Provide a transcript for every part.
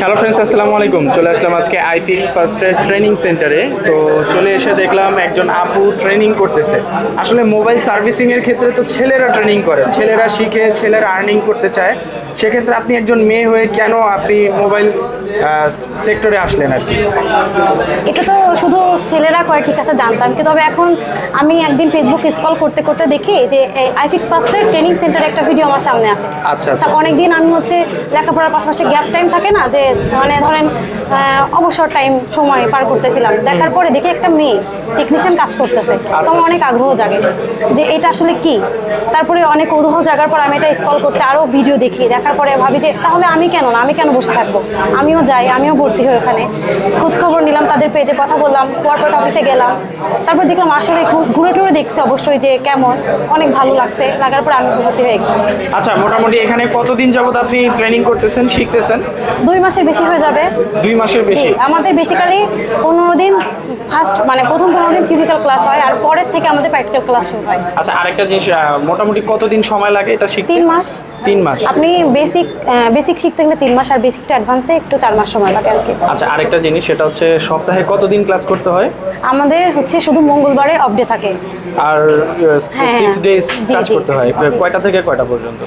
Hello friends আসসালামু আলাইকুম। চলে আসলাম আজকে আইফিক্স ফার্স্টের ট্রেনিং সেন্টারে তো চলে এসে দেখলাম একজন আপু ট্রেনিং করতেছে। আসলে মোবাইল সার্ভিসিং এর ক্ষেত্রে তো ছেলেরা ট্রেনিং করে। ছেলেরা শিখে ছেলেরা আর্নিং করতে চায়। সেক্ষেত্রে আপনি একজন মেয়ে হয়ে কেন আপনি মোবাইল সেক্টরে আসলেন আর কি? এটা তো শুধু ছেলেরা করে ঠিক আছে জানতাম। কিন্তু তবে এখন আমি একদিন ফেসবুক স্ক্রল করতে করতে দেখি যে আইফিক্স ফার্স্টের ট্রেনিং সেন্টারে একটা ভিডিও আমার সামনে আসে। আচ্ছা, আচ্ছা। অনেকদিন আমি হচ্ছে লেখাপড়ার পাশাপাশি গ্যাপ টাইম থাকে না যে মানে ধরেন অবসর টাইম সময় পার করতেছিলাম। দেখার পরে দেখি একটা মেয়ে টেকনিশিয়ান কাজ করতেছে। তো আমার আচ্ছা। অনেক আগ্রহ জাগে যে এটা আসলে কি? তারপরে অনেক কৌতূহল জাগার পর আমি এটা স্কল করতে আরও ভিডিও দেখি। দেখার পরে ভাবি যে তাহলে আমি কেন না? আমি কেন বসে থাকব? আমিও যাই আমিও ভর্তি হই ওখানে। খোঁজ খবর নিলাম তাদের পেজে কথা বললাম কর্পোরেট অফিসে গেলাম। তারপর দেখলাম আসলে ঘুরে টুরে দেখছি অবশ্যই যে কেমন অনেক ভালো লাগছে। লাগার পর আমি ভর্তি হয়ে গেলাম। আচ্ছা মোটামুটি এখানে কতদিন যাবত আপনি ট্রেনিং করতেছেন শিখতেছেন? দুই মাসের বেশি হয়ে যাবে। দুই মাসের বেশি। আমাদের বেসিক্যালি পনেরো দিন ফার্স্ট মানে প্রথম পনেরো দিন থিওরিক্যাল ক্লাস হয় আর পরের থেকে আমাদের প্র্যাকটিক্যাল ক্লাস শুরু হয়। আচ্ছা আরেকটা জিনিস মোটামুটি কতদিন সময় লাগে এটা শিখতে? তিন মাস। তিন মাস। আপনি বেসিক বেসিক শিখতে গেলে তিন মাস আর বেসিকটা অ্যাডভান্সে একটু চার মাস সময় লাগে আর কি। আচ্ছা আরেকটা জিনিস সেটা হচ্ছে সপ্তাহে কতদিন ক্লাস করতে হয়? আমাদের হচ্ছে শুধু মঙ্গলবারে অফ ডে থাকে। আর সিক্স ডেজ কাজ করতে হয়। কয়টা থেকে কয়টা পর্যন্ত?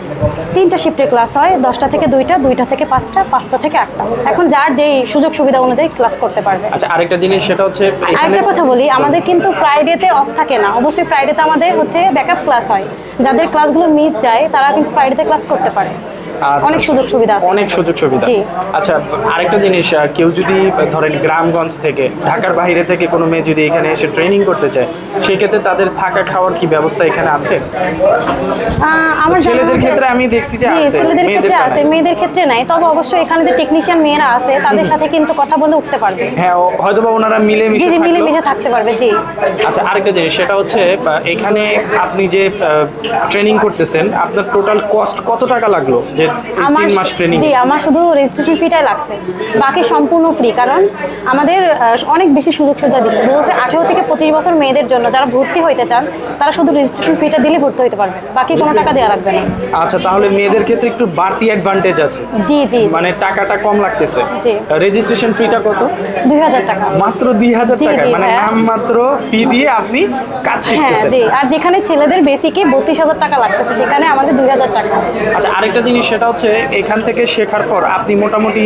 তিনটা শিফটে ক্লাস হয় দশটা থেকে দুইটা দুইটা থেকে পাঁচটা পাঁচটা থেকে আটটা। এখন যার যেই সুযোগ সুবিধা অনুযায়ী ক্লাস করতে পারবে। আচ্ছা আরেকটা জিনিস সেটা হচ্ছে আরেকটা কথা বলি আমাদের কিন্তু ফ্রাইডেতে অফ থাকে না। অবশ্যই ফ্রাইডেতে আমাদের হচ্ছে ব্যাকআপ ক্লাস হয়। যাদের ক্লাসগুলো মিস যায় তারা কিন্তু ফ্রাইডেতে ক্লাস করতে পারে। অনেক আচ্ছা। সুযোগ সুবিধা আছে। অনেক সুযোগ সুবিধা। জি। আচ্ছা আরেকটা জিনিস কেউ যদি ধরেন গ্রামগঞ্জ থেকে ঢাকার বাইরে থেকে কোনো মেয়ে যদি এখানে এসে ট্রেনিং করতে চায় সেক্ষেত্রে তাদের থাকা খাওয়ার কি ব্যবস্থা এখানে আছে? আমার ছেলেদের ক্ষেত্রে আমি দেখছি যে আছে, ছেলেদের ক্ষেত্রে আছে মেয়েদের ক্ষেত্রে নাই। তবে অবশ্যই এখানে যে টেকনিশিয়ান মেয়েরা আছে তাদের সাথে কিন্তু কথা বলে উঠতে পারবে। হ্যাঁ হয়তোবা ওনারা মিলে মিশে জি থাকল। মিলেমিশে থাকতে পারবে জি। আচ্ছা আরেকটা জিনিস সেটা হচ্ছে এখানে আপনি যে ট্রেনিং করতেছেন আপনার টোটাল কস্ট কত টাকা লাগল? যে আমার মাস ট্রেনিং জি আমার শুধু রেজিস্ট্রেশন ফিটাই লাগছে। বাকি সম্পূর্ণ ফ্রি কারণ আমাদের অনেক বেশি সুযোগ সুবিধা দিচ্ছে। বলছে আঠেরো থেকে পঁচিশ বছর মেয়েদের জন্য যারা ভর্তি হইতে চান তারা শুধু রেজিস্ট্রেশন ফিটা দিলে ভর্তি হতে পারবে। বাকি কোনো টাকা দেওয়া লাগবে না। আচ্ছা তাহলে মেয়েদের ক্ষেত্রে একটু বাড়তি অ্যাডভান্টেজ আছে। জি জি মানে টাকাটা কম লাগতেছে। জি। রেজিস্ট্রেশন ফিটা কত? দুই হাজার টাকা। মাত্র দুই হাজার টাকা। মানে হ্যাঁ। নাম মাত্র ফি দিয়ে আপনি কাজ হ্যাঁ শিখতেছেন। জি। আর যেখানে ছেলেদের বেসিকে বত্রিশ হাজার টাকা লাগতেছে সেখানে আমাদের দুই হাজার টাকা। আচ্ছা আরেকটা জিনিস সেটা হচ্ছে এখান থেকে শেখার পর আপনি মোটামুটি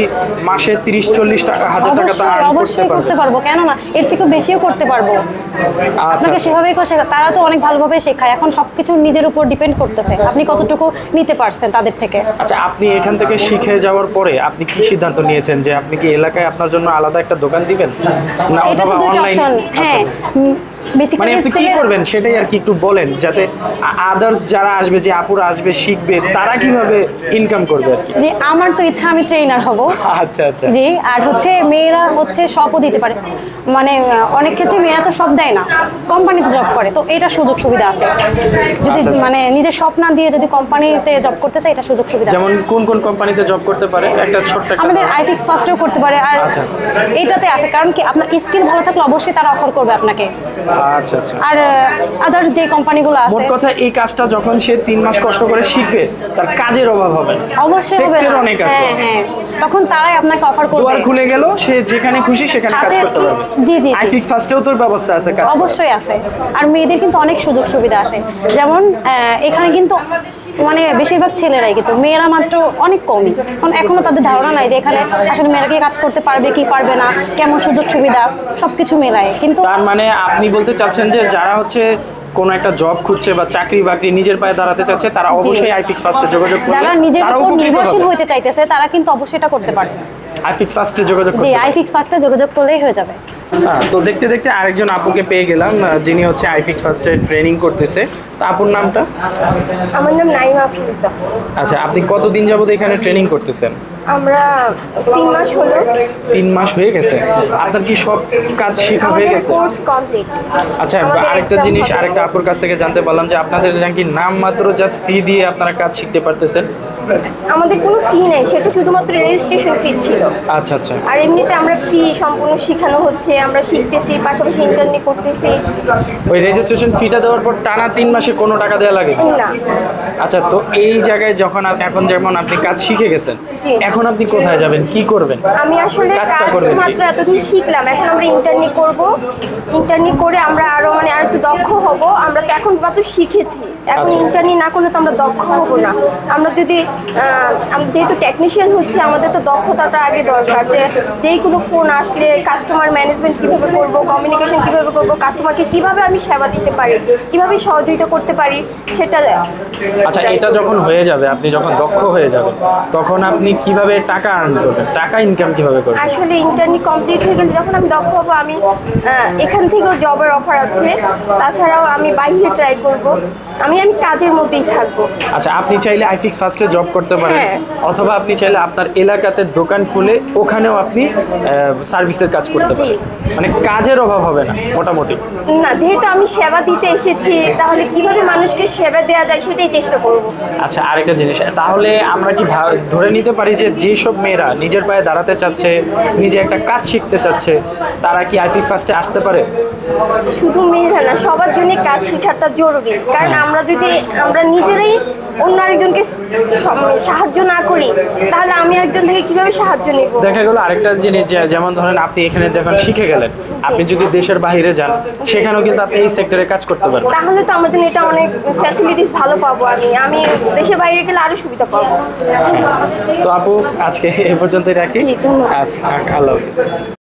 মাসে তিরিশ চল্লিশ টাকা হাজার টাকা তো অবশ্যই earn করতে অবশ্যই করতে পারবেন। পারব। কেন না এর থেকে বেশিও করতে পারব। আচ্ছা। আপনাকে সেভাবেই করে শেখা তারা তো অনেক ভালোভাবে শেখায়। এখন সবকিছু নিজের উপর ডিপেন্ড করতেছে। আপনি কতটুকু নিতে পারছেন তাদের থেকে? আচ্ছা আপনি এখান থেকে শিখে যাওয়ার পরে আপনি কি সিদ্ধান্ত নিয়েছেন যে আপনি কি এলাকায় আপনার জন্য আলাদা একটা দোকান দিবেন? না এটা তো অথবা দুইটা অনলাইন অপশন হ্যাঁ। মানে আপনি কি করবেন সেটাই আর কি একটু বলেন যাতে আদার্স যারা আসবে যে আপুরা আসবে শিখবে তারা কীভাবে ইনকাম করবে আর কি? যে আমার তো ইচ্ছা আমি ট্রেনার হব। আচ্ছা আচ্ছা। জি আর হচ্ছে মেয়েরা হচ্ছে সবও দিতে পারে। মানে অনেক ক্ষেত্রে মেয়েরা তো সব দেয় না। কোম্পানিতে জব করে তো এটা সুযোগ সুবিধা আছে। যদি আচ্ছা, আচ্ছা। মানে নিজের সব না দিয়ে যদি কোম্পানিতে জব করতে চায় এটা সুযোগ সুবিধা যেমন কোন কোন কোম্পানিতে জব করতে পারে? একটা ছোট্ট আমাদের আইফিক্স ফার্স্টেও করতে পারে আর আচ্ছা। এইটাতে আছে। কারণ কি আপনার স্কিল ভালো থাকলে অবশ্যই তারা অফার করবে আপনাকে। আচ্ছা আচ্ছা। আর আদার্স যে কোম্পানিগুলো মোট আছে। কথা এই কাজটা যখন সে তিন মাস কষ্ট করে শিখবে তার কাজের অভাব হবে না। অবশ্যই হবে না। অনেক আছে। হ্যাঁ হ্যাঁ। তখন তারাই আপনাকে অফার করবে। দুয়ার খুলে গেল সে যেখানে খুশি সেখানে কাজ করতে পারবে। জি, জি। আই ফার্স্টেও তোর ব্যবস্থা আছে কাজ অবশ্যই আছে। আর মেয়েদের কিন্তু অনেক সুযোগ সুবিধা আছে। যেমন এখানে কিন্তু মানে বেশিরভাগ ছেলেরাই কিন্তু মেয়েরা মাত্র অনেক কমই। কারণ এখনও তাদের ধারণা নাই যে এখানে আসলে মেয়েরা কি কাজ করতে পারবে কি পারবে না কেমন সুযোগ সুবিধা সবকিছু মেলায়। কিন্তু তার মানে আপনি বলতে চাচ্ছেন যে যারা হচ্ছে কোন একটা জব খুঁজছে বা চাকরি বাকরি নিজের পায়ে দাঁড়াতে চাচ্ছে তারা অবশ্যই আইফিক্স ফার্স্টে যোগাযোগ করবে। যারা নিজের উপর নির্ভরশীল। হইতে চাইতেছে তারা কিন্তু অবশ্যই এটা করতে পারে আইফিক্স ফার্স্টে যোগাযোগ জি। আইফিক্স ফার্স্টে যোগাযোগ করলেই হয়ে যাবে। হ্যাঁ, তো দেখতে দেখতে আরেকজন আপুকে পেয়ে গেলাম যিনি হচ্ছে আইফিক্স ফার্স্টে ট্রেনিং করতেছে। তো আপুর নামটা? আমার নাম নাইমা আফরুজা। আচ্ছা আপনি কতদিন যাবত এখানে ট্রেনিং করতেছেন? আমরা তিন মাস হলো। তিন মাস হয়ে গেছে? আপনার কি সব কাজ শেখা হয়ে গেছে? কোর্স কমপ্লিট আচ্ছা আরেকটা জিনিস আরেকটা আপুর কাছ থেকে জানতে পারলাম যে আপনাদের নাকি নাম মাত্র জাস্ট ফি দিয়ে আপনারা কাজ শিখতে পারতেছেন। আমাদের কোনো ফি নেই সেটা শুধুমাত্র রেজিস্ট্রেশন ফি ছিল। আচ্ছা আচ্ছা। আর এমনিতে আমরা ফ্রি সম্পূর্ণ শেখানো হচ্ছে আমরা শিখতেছি পাশাপাশি ইন্টারনেট করতেছি। ওই রেজিস্ট্রেশন ফিটা দেওয়ার পর টানা তিন মাসে কোনো টাকা দেওয়া লাগে না। আচ্ছা তো এই জায়গায় যখন আপ- এখন যেমন আপনি কাজ শিখে গেছেন। এখন আপনি কোথায় যাবেন? কি করবেন? আমি আসলে কাজটা কাজ করবেন মাত্র এতদিন শিখলাম। এখন আমরা ইন্টারনি করব। ইন্টারনি করে আমরা আরও মানে আর একটু দক্ষ হব। আমরা এখন মাত্র শিখেছি। এখন আচ্ছা। ইন্টারনি না করলে তো আমরা দক্ষ হব না। আমরা যদি যেহেতু টেকনিশিয়ান হচ্ছে আমাদের তো দক্ষতাটা আগে দরকার যে যেই কোনো ফোন আসলে কাস্টমার ম্যানেজমেন্ট কীভাবে করব কমিউনিকেশন কীভাবে করব কাস্টমারকে কীভাবে আমি সেবা দিতে পারি কীভাবে সহযোগিতা করতে পারি সেটা আচ্ছা এটা যখন হয়ে যাবে আপনি যখন দক্ষ হয়ে যাবেন তখন আপনি কীভাবে টাকা আর্ন করবেন? টাকা ইনকাম কীভাবে করবেন? আসলে ইন্টারনি কমপ্লিট হয়ে গেলে যখন আমি দক্ষ হব আমি এখান থেকেও জবের অফার আছে। তাছাড়াও আমি বাইরে ট্রাই করব। আমি আমি কাজের মধ্যেই থাকব। আচ্ছা আপনি চাইলে আইফিক্স ফার্স্টে জব করতে পারেন হ্যাঁ। অথবা আপনি চাইলে আপনার এলাকাতে দোকান খুলে ওখানেও আপনি সার্ভিসের কাজ করতে। পারেন। মানে কাজের অভাব হবে না মোটামুটি। না যেহেতু আমি সেবা দিতে এসেছি তাহলে কীভাবে মানুষকে সেবা দেওয়া যায় সেটাই চেষ্টা করব। আচ্ছা আরেকটা জিনিস তাহলে আমরা কি ধরে নিতে পারি যে যেসব মেয়েরা নিজের পায়ে দাঁড়াতে চাচ্ছে নিজে একটা কাজ শিখতে চাচ্ছে তারা কি আইফিক ফার্স্টে আসতে পারে? শুধু মেয়েরা না সবার জন্য কাজ শেখাটা জরুরি কারণ আমরা যদি আমরা নিজেরাই অন্য আরেকজনকে সম- সাহায্য না করি তাহলে আমি একজন থেকে কীভাবে সাহায্য নেব? দেখা গেল আরেকটা জিনিস যেমন ধরেন আপনি এখানে যখন শিখে গেলেন আপনি যদি দেশের বাইরে যান সেখানেও কিন্তু আপনি এই সেক্টরে কাজ করতে পারবেন। তাহলে তো আমার জন্য এটা অনেক ফ্যাসিলিটিস ভালো পাবো আমি। আমি দেশের বাইরে গেলে আরও সুবিধা পাবো। তো আপু আজকে এ পর্যন্তই রাখি। আচ্ছা আল্লাহ হাফিজ।